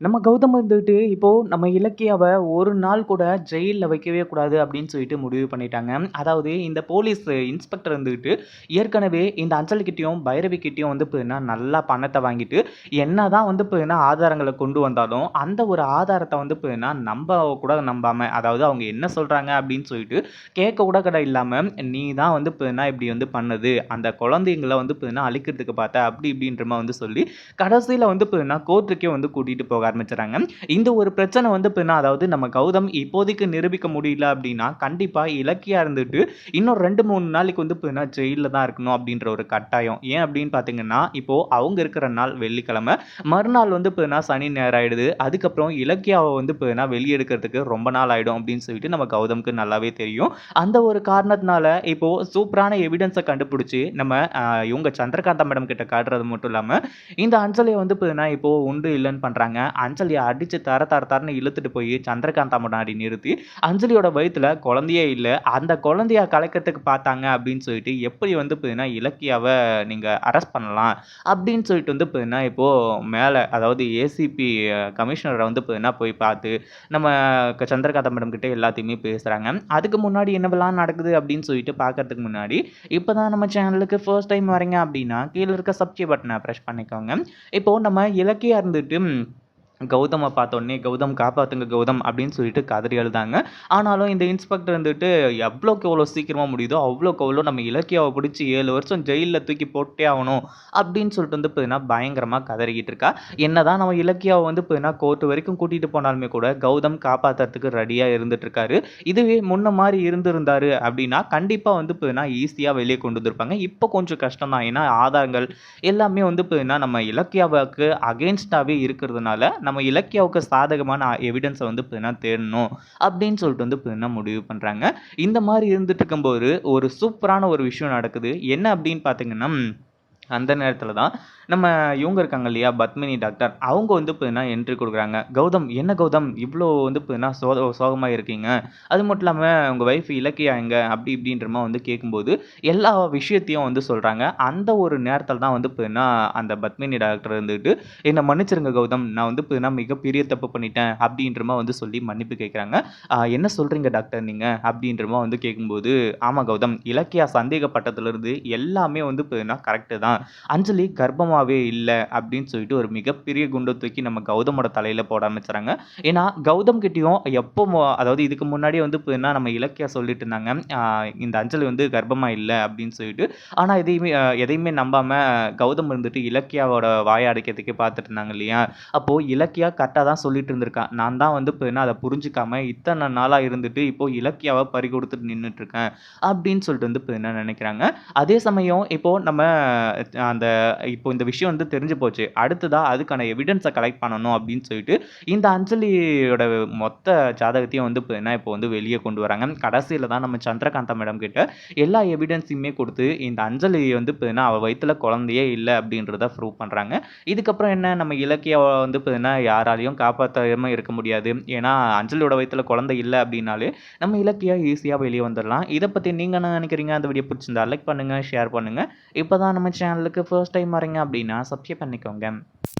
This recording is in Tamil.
நம்ம கௌதம் வந்துட்டு இப்போது நம்ம இலக்கியாவை ஒரு நாள் கூட ஜெயிலில் வைக்கவே கூடாது அப்படின்னு சொல்லிட்டு முடிவு பண்ணிட்டாங்க. அதாவது இந்த போலீஸ் இன்ஸ்பெக்டர் வந்துக்கிட்டு ஏற்கனவே இந்த அஞ்சலிகிட்டயும், பைரவிக்கிட்டையும் வந்து போயின்னா நல்லா பணத்தை வாங்கிட்டு, என்ன தான் வந்து பார்த்தீங்கன்னா ஆதாரங்களை கொண்டு வந்தாலும், அந்த ஒரு ஆதாரத்தை வந்து போயின்னா நம்ப கூட நம்பாமல் அதாவது அவங்க என்ன சொல்கிறாங்க அப்படின்னு சொல்லிட்டு கேட்க கூட கடை இல்லாமல் "நீ தான் வந்து பார்த்தீங்கன்னா இப்படி வந்து பண்ணது. அந்த குழந்தைங்கள வந்து பார்த்தீங்கன்னா அழிக்கிறதுக்கு பார்த்த." அப்படி இப்படின்ற வந்து சொல்லி, கடைசியில் வந்து பார்த்தீங்கன்னா கோர்ட்டுக்கே வந்து கூட்டிகிட்டு போக ஆரம்பிச்சுறாங்க. இந்த ஒரு பிரச்சனை வந்து பார்த்தீங்கன்னா, அதாவது நம்ம கௌதம் இப்போதைக்கு நிரூபிக்க முடியல அப்படின்னா, கண்டிப்பாக இலக்கியா இருந்துட்டு இன்னும் 2, 3 நாளைக்கு வந்து பார்த்தீங்கன்னா ஜெயில்ல தான் இருக்கணும் அப்படின்ற ஒரு கட்டாயம். ஏன் அப்படின்னு பார்த்தீங்கன்னா, இப்போ அவங்க இருக்கிற நாள் வெள்ளிக்கிழமை. மறுநாள் வந்து பார்த்தீங்கன்னா சனி, ஞாயிறு ஆயிடுது. அதுக்கப்புறம் இலக்கியாவை வந்து பார்த்தீங்கன்னா வெளியெடுக்கிறதுக்கு ரொம்ப நாள் ஆயிடும் அப்படின்னு சொல்லிட்டு நம்ம கௌதம்க்கு நல்லாவே தெரியும். அந்த ஒரு காரணத்தினால இப்போ சூப்பரான எவிடன்ஸை கண்டுபிடிச்சி நம்ம இவங்க சந்திரகாந்தா மேடம் கிட்ட காட்டுறது மட்டும் இல்லாமல் இந்த அஞ்சலியை வந்து பார்த்தீங்கன்னா இப்போ உண்டு இல்லைன்னு பண்ணுறாங்க அஞ்சலியை அடித்து தர தர தரன்னு இழுத்துட்டு போய் சந்திரகாந்தா முன்னாடி நிறுத்தி, அஞ்சலியோட வயிற்றுல குழந்தையே இல்லை அந்த குழந்தைய கலைக்கிறதுக்கு பார்த்தாங்க அப்படின்னு சொல்லிட்டு, எப்படி வந்து பார்த்தீங்கன்னா இலக்கியாவை நீங்கள் அரெஸ்ட் பண்ணலாம் அப்படின்னு சொல்லிட்டு வந்து பார்த்தீங்கன்னா, இப்போது மேலே அதாவது ஏசிபி கமிஷனரை வந்து பார்த்தீங்கன்னா போய் பார்த்து, நம்ம சந்திரகாந்தா மேடம் கிட்டே எல்லாத்தையுமே பேசுகிறாங்க அதுக்கு முன்னாடி என்னவெல்லாம் நடக்குது அப்படின்னு சொல்லிட்டு பார்க்கறதுக்கு முன்னாடி, இப்போ தான் நம்ம சேனலுக்கு ஃபர்ஸ்ட் டைம் வரீங்க அப்படின்னா, கீழே இருக்க சப்ஸ்கிரைப் பட்டனை ப்ரெஷ் பண்ணிக்கோங்க. இப்போது நம்ம இலக்கியா இருந்துட்டு கௌதமை பார்த்தோன்னே "கௌதம் காப்பாற்றுங்க கௌதம்" அப்படின்னு சொல்லிட்டு கதறி அழுதாங்க. ஆனாலும் இந்த இன்ஸ்பெக்டர் வந்துட்டு எவ்வளோக்கு எவ்வளோ சீக்கிரமாக முடியுதோ, அவ்வளோக்கு அவ்வளோ நம்ம இலக்கியாவை பிடிச்சி ஏழு வருஷம் ஜெயிலில் தூக்கி போட்டே ஆகணும் அப்படின்னு சொல்லிட்டு வந்து பார்த்தீங்கன்னா, பயங்கரமாக கதறிக்கிட்டு இருக்கா. என்னதான் நம்ம இலக்கியாவை வந்து பார்த்தீங்கன்னா கோர்ட்டு வரைக்கும் கூட்டிகிட்டு போனாலுமே கூட, கௌதம் காப்பாற்றுறதுக்கு ரெடியாக இருந்துட்டு இருக்காரு. இதுவே முன்ன மாதிரி இருந்திருந்தாரு அப்படின்னா, கண்டிப்பாக வந்து பார்த்தீங்கன்னா ஈஸியாக வெளியே கொண்டு வந்திருப்பாங்க. இப்போ கொஞ்சம் கஷ்டம் தான். ஏன்னா ஆதாரங்கள் எல்லாமே வந்து பார்த்தீங்கன்னா, நம்ம இலக்கியாவுக்கு அகேன்ஸ்டாகவே இருக்கிறதுனால, நம்ம இலக்கியாவுக்கு சாதகமான எவிடன்ஸை வந்து பார்த்தீங்கன்னா தேடணும் அப்படின்னு சொல்லிட்டு வந்து பார்த்தீங்கன்னா முடிவு பண்ணுறாங்க இந்த மாதிரி இருந்துட்டு இருக்கும்போது, ஒரு சூப்பரான ஒரு விஷயம் நடக்குது. என்ன அப்படின்னு பார்த்தீங்கன்னா, அந்த நேரத்தில் தான் நம்ம இவங்க இருக்காங்க இல்லையா, பத்மினி டாக்டர். அவங்க வந்து பார்த்தீங்கன்னா என்ட்ரி கொடுக்குறாங்க "கௌதம், என்ன கௌதம் இவ்வளோ வந்து பார்த்தீங்கன்னா சோக சோகமாக இருக்கீங்க? அது மட்டும் இல்லாமல் உங்கள் வைஃப் இலக்கியா எங்க?" அப்படி இப்படின்றமா வந்து கேட்கும்போது, எல்லா விஷயத்தையும் வந்து சொல்கிறாங்க அந்த ஒரு நேரத்தில் தான் வந்து பார்த்தீங்கன்னா, அந்த பத்மினி டாக்டர் இருந்துட்டு, என்னை மன்னிச்சிருங்க கௌதம். நான் வந்து பார்த்தீங்கன்னா மிகப்பெரிய தப்பு பண்ணிட்டேன்." அப்படின்றமா வந்து சொல்லி மன்னிப்பு கேட்குறாங்க. என்ன சொல்கிறீங்க டாக்டர் நீங்கள் அப்படின்றமா வந்து கேட்கும்போது, ஆமாம் கௌதம். இலக்கியா சந்தேகப்பட்டதுலேருந்து எல்லாமே வந்து பார்த்தீங்கன்னா கரெக்டு தான். அஞ்சலி கர்ப்பமாவே இல்லை அப்படின்னு சொல்லிட்டு ஒரு மிகப்பெரிய குண்டை தூக்கி நம்ம கௌதமோட தலையில் போட ஆரம்பிச்சுறாங்க. ஏன்னா கௌதம் கிட்டயும் எப்போ அதாவது இதுக்கு முன்னாடியே வந்து என்ன நம்ம இலக்கியா சொல்லிட்டு இருந்தாங்க. இந்த அஞ்சலி வந்து கர்ப்பமாக இல்லை அப்படின்னு சொல்லிட்டு. ஆனால் எதையுமே எதையுமே நம்பாமல் கௌதம் இருந்துட்டு இலக்கியாவோட வாயை அடைக்கிறதுக்கே பார்த்துட்டு இருந்தாங்க இல்லையா? அப்போது இலக்கியா கரெக்டாக தான் சொல்லிட்டு இருந்திருக்கான் நான் தான் வந்து இப்போ என்ன அதை புரிஞ்சுக்காம இத்தனை நாளாக இருந்துட்டு, இப்போ இலக்கியாவை பறிகொடுத்துட்டு கொடுத்துட்டு நின்றுட்டுருக்கேன் அப்படின்னு சொல்லிட்டு வந்து இப்போ என்ன நினைக்கிறாங்க அதே சமயம் இப்போது நம்ம அந்த இப்போ இந்த விஷயம் வந்து தெரிஞ்சு போச்சு. அடுத்ததாக அதுக்கான எவிடன்ஸை கலெக்ட் பண்ணணும் அப்படின்னு சொல்லிட்டு, இந்த அஞ்சலியோட மொத்த ஜாதகத்தையும் வந்து பார்த்தீங்கன்னா, இப்போ வந்து வெளியே கொண்டு வராங்க. கடைசியில் தான் நம்ம சந்திரகாந்தா மேடம் கிட்ட எல்லா எவிடன்ஸையுமே கொடுத்து இந்த அஞ்சலி வந்து பார்த்தீங்கன்னா, அவள் வயிற்றுல குழந்தையே இல்லை அப்படின்றத ப்ரூவ் பண்ணுறாங்க இதுக்கப்புறம் என்ன நம்ம இலக்கிய வந்து பார்த்தீங்கன்னா, யாராலையும் காப்பாற்றாமல் இருக்க முடியாது. ஏன்னா அஞ்சலியோட வயிற்றுல குழந்தை இல்லை அப்படின்னாலே, நம்ம இலக்கியா ஈஸியாக வெளியே வந்துடலாம் இதை பற்றி நீங்கள் என்ன நினைக்கிறீங்க அந்த வீடியோ பிடிச்சிருந்தா லைக் பண்ணுங்கள் ஷேர் பண்ணுங்க. இப்போ தான் நம்ம சேனலுக்கு ஃபர்ஸ்ட் டைம் வரீங்க அப்படின்னா சப்ஸ்கிரைப் பண்ணிக்கோங்க.